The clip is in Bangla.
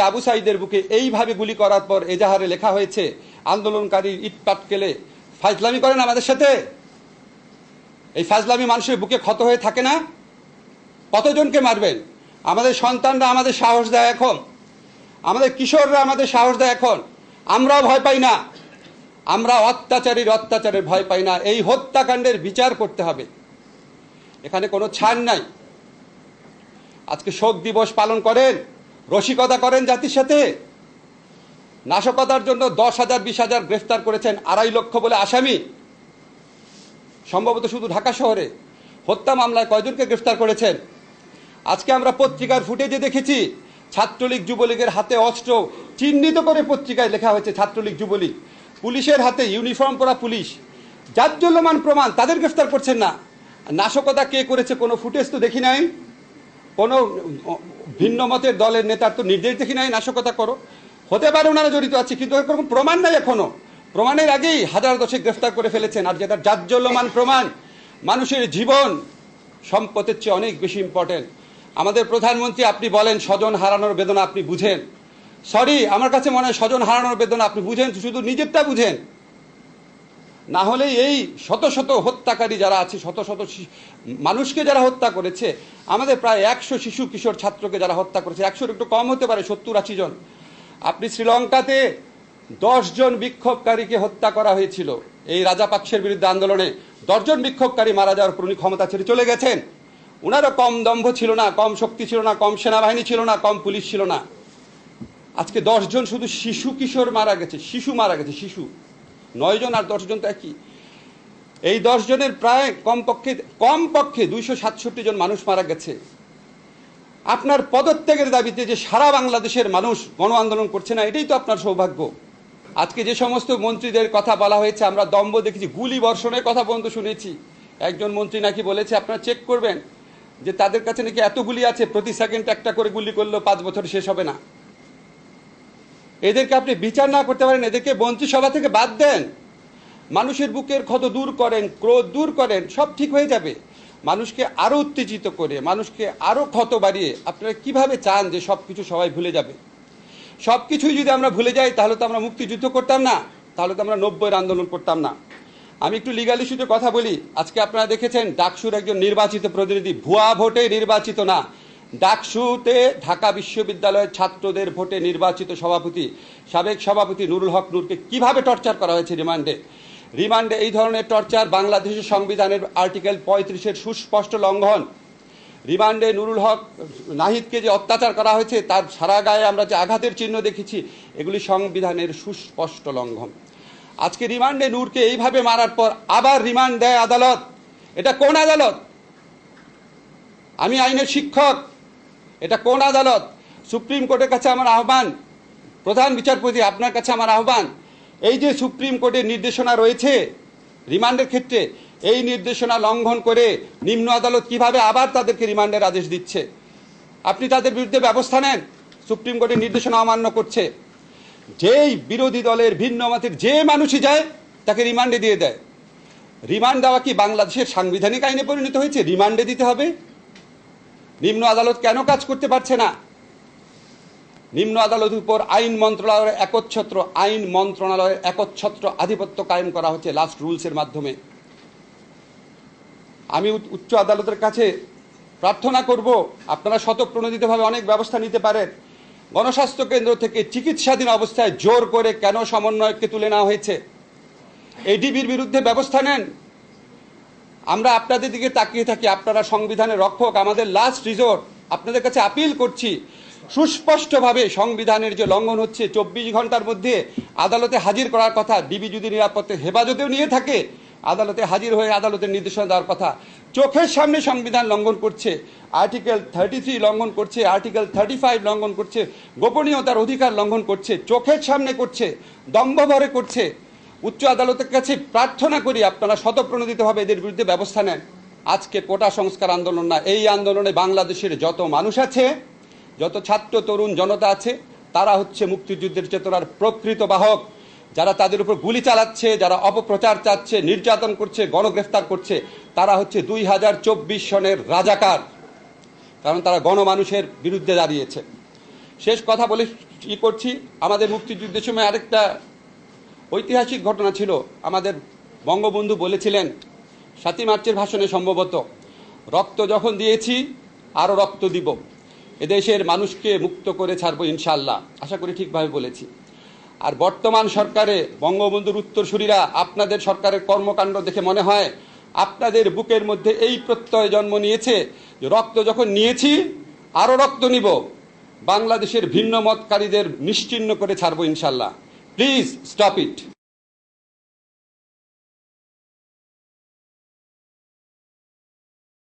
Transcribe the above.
আজকে আবু সাইদের বুকে এইভাবে গুলি করার পর এজাহারে লেখা হয়েছে আন্দোলনকারী ইট পাটকেলে ফাজলামি করেন আমাদের সাথে। এই ফাজলামি মানুষের বুকে ক্ষত হয়ে থাকে না? কতজনকে মারবেন? আমাদের সন্তানরা আমাদের সাহস দেয় এখন। আমাদের কিশোররা আমাদের সাহস দেয় এখন। আমরাও ভয় পাই না। আমরা অত্যাচারীর অত্যাচারের ভয় পাই না। এই হত্যাকাণ্ডের বিচার করতে হবে। এখানে কোনো ছাড় নাই। আজকে শোক দিবস পালন করেন। রসিকতা করেন জাতির সাথে? নাশকতার জন্য দশ হাজার, বিশ হাজার গ্রেফতার করেছেন আড়াই লক্ষ বলে আসামি। সম্ভবত শুধু ঢাকা শহরে। হত্যা মামলায় কয়জনকে গ্রেফতার করেছেন? আজকে আমরা পত্রিকার ফুটেজে দেখেছি, ছাত্রলীগ যুবলীগের হাতে অস্ত্র চিহ্নিত করে পত্রিকায় লেখা হয়েছে ছাত্রলীগ যুবলীগ। পুলিশের হাতে ইউনিফর্ম পরা পুলিশ। যার জাজ্জল্যমান প্রমাণ তাদের গ্রেফতার করছেন না। নাশকতা কে করেছে কোনো ফুটেজ তো দেখি নাই? কোনো ভিন্ন মতের দলের নেতার তো নির্দেশ দেখি নাই, নাশকতা করো। হতে পারে ওনারা জড়িত আছে, কিন্তু এরকম প্রমাণ নাই এখনও। প্রমাণের আগেই হাজার দশে গ্রেফতার করে ফেলেছেন, আর যেটা জাজ্জল্যমান প্রমাণ, মানুষের জীবন সম্পদের চেয়ে অনেক বেশি ইম্পর্টেন্ট আমাদের প্রধানমন্ত্রী আপনি বলেন, স্বজন হারানোর বেদনা আপনি বুঝেন। সরি আমার কাছে মনে হয় স্বজন হারানোর বেদনা আপনি বুঝেন, শুধু নিজেরটা বুঝেন। না হলে এই শত শত হত্যাকারী যারা আছে, শত শত মানুষকে যারা হত্যা করেছে, আমাদের প্রায় একশো শিশু কিশোর ছাত্রকে যারা হত্যা করেছে, একশোর একটু কম হতে পারে, সত্তর আশি জন। আপনি শ্রীলঙ্কাতে দশ জন বিক্ষোভকারীকে হত্যা করা হয়েছিল। এই রাজাপাক্ষের বিরুদ্ধে আন্দোলনে দশজন বিক্ষোভকারী মারা যাওয়ার পর উনি ক্ষমতা ছেড়ে চলে গেছেন। ওনারও কম দম্ভ ছিল না, কম শক্তি ছিল না, কম সেনাবাহিনী ছিল না, কম পুলিশ ছিল না। আজকে দশজন শুধু শিশু কিশোর মারা গেছে, শিশু মারা গেছে, শিশু। নয়জন আর দশজন তো একই। এই দশজনের প্রায় কমপক্ষে কমপক্ষে দুইশো সাতষট্টি জন মানুষ মারা গেছে। আপনার পদত্যাগের দাবিতে যে সারা বাংলাদেশের মানুষ গণ আন্দোলন করছে না, এটাই তো আপনার সৌভাগ্য। আজকে যে সমস্ত মন্ত্রীদের কথা বলা হয়েছে, আমরা দম্ভ দেখেছি, গুলি বর্ষণের কথা পর্যন্ত শুনেছি। একজন মন্ত্রী নাকি বলেছে, আপনারা চেক করবেন যে তাদের কাছে নাকি এত গুলি আছে, প্রতি সেকেন্ড একটা করে গুলি করলেও পাঁচ বছর শেষ হবে না। এদেরকে আপনি বিচার না করতে পারেন, এদেরকে মন্ত্রিসভা থেকে বাদ দেন। মানুষের বুকের ক্ষত দূর করেন, ক্রোধ দূর করেন, সব ঠিক হয়ে যাবে। মানুষকে আরও উত্তেজিত করে, মানুষকে আরও ক্ষত বাড়িয়ে আপনারা কীভাবে চান যে সব কিছু সবাই ভুলে যাবে? সব কিছুই যদি আমরা ভুলে যাই, তাহলে তো আমরা মুক্তিযুদ্ধ করতাম না, তাহলে তো আমরা নব্বইয়ের আন্দোলন করতাম না। আমি একটু লিগাল ইস্যুতে কথা বলি। আজকে আপনারা দেখেছেন, ডাকসুর একজন নির্বাচিত প্রতিনিধি, ভুয়া ভোটে নির্বাচিত না। ডাকসুতে ঢাকা বিশ্ববিদ্যালয়ের ছাত্রদের ভোটে নির্বাচিত সভাপতি, সাবেক সভাপতি নুরুল হক নূরকে কীভাবে টর্চার করা হয়েছে রিমান্ডে? রিমান্ডে এই ধরনের টর্চার বাংলাদেশের সংবিধানের আর্টিকেল পঁয়ত্রিশের সুস্পষ্ট লঙ্ঘন। রিমান্ডে নুরুল হক নাহিদকে যে অত্যাচার করা হয়েছে, তার সারা গায়ে আমরা যে আঘাতের চিহ্ন দেখেছি, এগুলি সংবিধানের সুস্পষ্ট লঙ্ঘন। আজকে রিমান্ডে নূরকে এইভাবে মারার পর আবার রিমান্ড দেয় আদালত। এটা কোন আদালত? আমি আইনের শিক্ষক এটা কোন আদালত? সুপ্রিম কোর্টের কাছে আমার আহ্বান। প্রধান বিচারপতি, আপনার কাছে আমার আহ্বান। এই যে সুপ্রিম কোর্টের নির্দেশনা রয়েছে, রিমান্ডের ক্ষেত্রে এই নির্দেশনা লঙ্ঘন করে নিম্ন আদালত কীভাবে আবার তাদেরকে রিমান্ডের আদেশ দিচ্ছে? আপনি তাদের বিরুদ্ধে ব্যবস্থা নেন, সুপ্রিম কোর্টের নির্দেশনা অমান্য করছে। যেই বিরোধী দলের ভিন্ন মতের যে মানুষই যায়, তাকে রিমান্ডে দিয়ে দেয়। রিমান্ড দেওয়া কি বাংলাদেশের সাংবিধানিক আইনে পরিণত হয়েছে? রিমান্ডে দিতে হবে। নিম্ন আদালত কেন কাজ করতে পারছে না? নিম্ন আদালতের উপর আইন মন্ত্রণালয়ের একচ্ছত্র আইন মন্ত্রণালয়ের একচ্ছত্র আধিপত্য কায়েম করা হচ্ছে লাস্ট রুলসের মাধ্যমে। আমি উচ্চ- আদালতের কাছে প্রার্থনা করব, আপনারা শতপ্রণোদিতভাবে অনেক ব্যবস্থা নিতে পারেন। গণস্বাস্থ্য কেন্দ্র থেকে চিকিৎসাধীন অবস্থায় জোর করে কেন সমন্বয়ককে তুলে নেওয়া হয়েছে? এডিবির বিরুদ্ধে ব্যবস্থা নেন। আমরা আপনাদের দিকে তাকিয়ে থাকি, আপনারা সংবিধানের রক্ষক, আমাদের লাস্ট রিজোর্ট আপনাদের কাছে আপিল করছি, সুস্পষ্টভাবে সংবিধানের যে লঙ্ঘন হচ্ছে, চব্বিশ ঘণ্টার মধ্যে আদালতে হাজির করার কথা ডিবি যদি নিরাপত্তা হেফাজতেও নিয়ে থাকে, আদালতে হাজির হয়ে আদালতের নির্দেশনা দেওয়ার কথা। চোখের সামনে সংবিধান লঙ্ঘন করছে আর্টিকেল থার্টি থ্রি লঙ্ঘন করছে আর্টিকেল থার্টি ফাইভ লঙ্ঘন করছে, গোপনীয়তার অধিকার লঙ্ঘন করছে, চোখের সামনে করছে দম্ভভরে করছে। উচ্চ আদালতের কাছে প্রার্থনা করি আপনারা শতপ্রণোদিতভাবে এদের বিরুদ্ধে ব্যবস্থা নেন। আজকে কোটা সংস্কার আন্দোলন না, এই আন্দোলনে বাংলাদেশের যত মানুষ আছে, যত ছাত্র, তরুণ, জনতা আছে, তারা হচ্ছে মুক্তিযুদ্ধের চেতনার প্রকৃত বাহক। যারা তাদের উপর গুলি চালাচ্ছে, যারা অপপ্রচার চাচ্ছে, নির্যাতন করছে, গণগ্রেফতার করছে, তারা হচ্ছে দুই হাজার চব্বিশ সনের রাজাকার। কারণ তারা গণমানুষের বিরুদ্ধে দাঁড়িয়েছে। শেষ কথা বলে ই করছি। আমাদের মুক্তিযুদ্ধের সময় আরেকটা ঐতিহাসিক ঘটনা ছিল, আমাদের বঙ্গবন্ধু বলেছিলেন, সাতই মার্চের ভাষণে সম্ভবত, রক্ত যখন দিয়েছি আরও রক্ত দিব। এদেশের মানুষকে মুক্ত করে ছাড়বো ইনশাল্লাহ আশা করি ঠিকভাবে বলেছি। আর বর্তমান সরকারে বঙ্গবন্ধুর উত্তরসূরিরা আপনাদের সরকারের কর্মকাণ্ড দেখে মনে হয়, আপনাদের বুকের মধ্যে এই প্রত্যয় জন্ম নিয়েছে যে রক্ত যখন নিয়েছি আরও রক্ত নিব। বাংলাদেশের ভিন্ন মতকারীদের নিশ্চিহ্ন করে ছাড়বো ইনশাল্লাহ প্লিজ স্টপ ইট